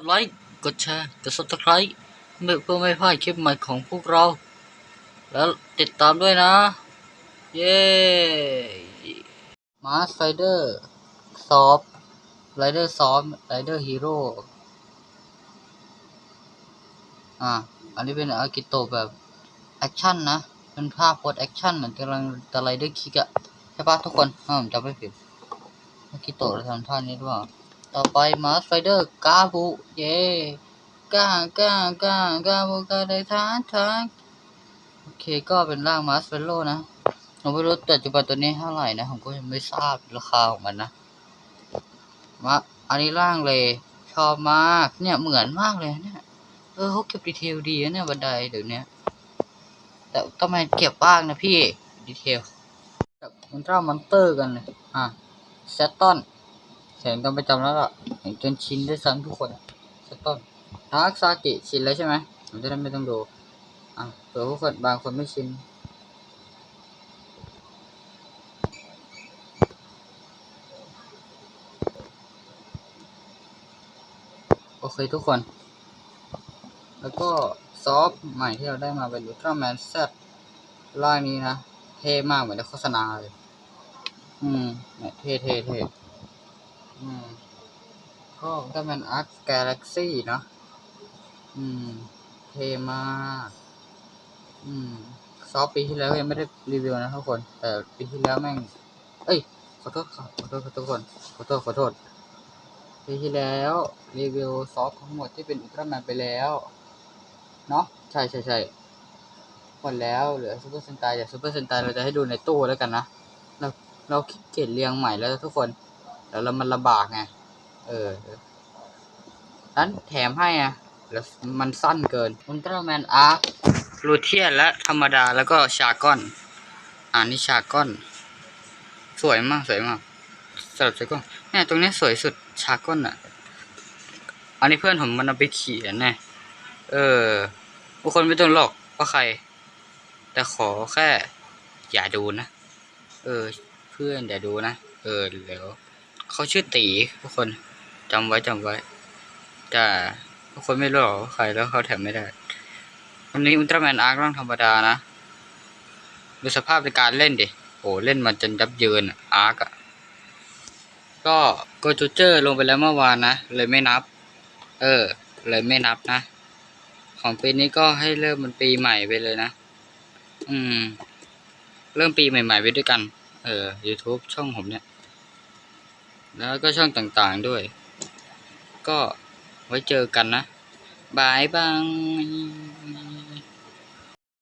ดไลค์ กดแชร์ กด subscribe เพื่อเพื่อไม่พลาดคลิปใหม่ของพวกเรา แล้วติดตามด้วยนะ เย้มาสไ i เดอร์ซอฟไรเดอร์ซอฟไรเดอร์ฮีโร่อะ อันนี้เป็นอากิโตะแบบ แอคชั่นนะ เป็นภาพโพสแอคชั่นเหมือนกำลังตะไรเดอร์คิกอะใช่ปะทุกคนถ้าผมจำไม่ผิดอากิโตะจะทำท่านี้ด้วย ต่อไปมาสไ i เดอร์กาบุเย่กากากากาบุกาไดทานทานโอเคก็เป็นร่างมาสเฟลโลนะผมไม่รู้ปัจจุบันตัวนี้เท่าไหร่นะ ผมก็ยังไม่ทราบราคาของมันนะมาอันนี้ร่างเลยชอบมากเนี่ยเหมือนมากเลยเนี่ยเออเขาเก็บดีเทลดีนะเนี่ยบันไดเดี๋ยวนี้แต่ต้องมาเก็บบ้างนะพี่ดีเทลกับมันเจ้ามอนเตอร์กันเลยอะเซตตอน เห็นกันประจำแล้วล่ะเห็นจนชินด้วยซ้ำทุกคนเซตตอนดาร์กซากิชินแล้วใช่ไหมผมจะได้ไม่ต้องดูอะเผื่อพวกคนบางคนไม่ชินโอเคทุกคน แล้วก็ซอฟต์ใหม่ที่เราได้มาเป็นอุลตร้าแมนแซดล่างนี้นะ เท่มากเหมือนในโฆษณาเลย อืมเนี่ยเท่เท่เท่ ก็ถ้าแมนอาร์คกาแล็กซี่เนาะ อืม เทมากอืม ซอฟต์ปีที่แล้วยังไม่ได้รีวิวนะทุกคน แต่ปีที่แล้วแม่ง เอ้ย ขอโทษขอโทษขอโทษทุกคน ขอโทษขอโทษ ปีที่แล้วรีวิวซอฟต์ทั้งหมดที่เป็นอุลตร้าแมนไปแล้ว เนาะ ใช่ใช่ใช่หมดแล้ว เหลือซูเปอร์เซนไตแต่ซูเปอร์เซนไตเราจะให้ดูในตู้แล้วกันนะ เราเราเกียจเรียงใหม่แล้วทุกคนเดี๋ยวเรามันลำบากไง เออนั้นแถมให้อะแล้วมันสั้นเกินอุลตร้าแมนอาร์คลูเทียนและธรรมดาแล้วก็ชากอน อ่านี่ชากอน สวยมากสวยมากสำหรับชากอนเนี่ยตรงนี้สวยสุดชากอนอะ อันนี้เพื่อนผมมันเอาไปเขียนไงเออทุกคนไม่ต้องหลอกว่าใคร แต่ขอแค่ อย่าดูนะ เออ เพื่อนอย่าดูนะ เออเดี๋ยวเขาชื่อตีทุกคน จำไว้จำไว้ แต่คนไม่รู้หรอกว่าใครแล้วเขาแถมไม่ได้ วันนี้อุลตร้าแมนอาร์คร่างธรรมดานะ ดูสภาพในการเล่นดิ โอ้เล่นมาจนยับเยินอะอาร์คอะก็โกจูเจอร์ลงไปแล้วเมื่อวานนะ เลยไม่นับ เออ เลยไม่นับนะ ของปีนี้ก็ให้เริ่มมันปีใหม่ไปเลยนะ อืม เริ่มปีใหม่ ๆ ไปด้วยกัน เออ YouTube ช่องผมเนี่ย แล้วก็ช่องต่างๆด้วย ก็ไว้เจอกันนะบายบาย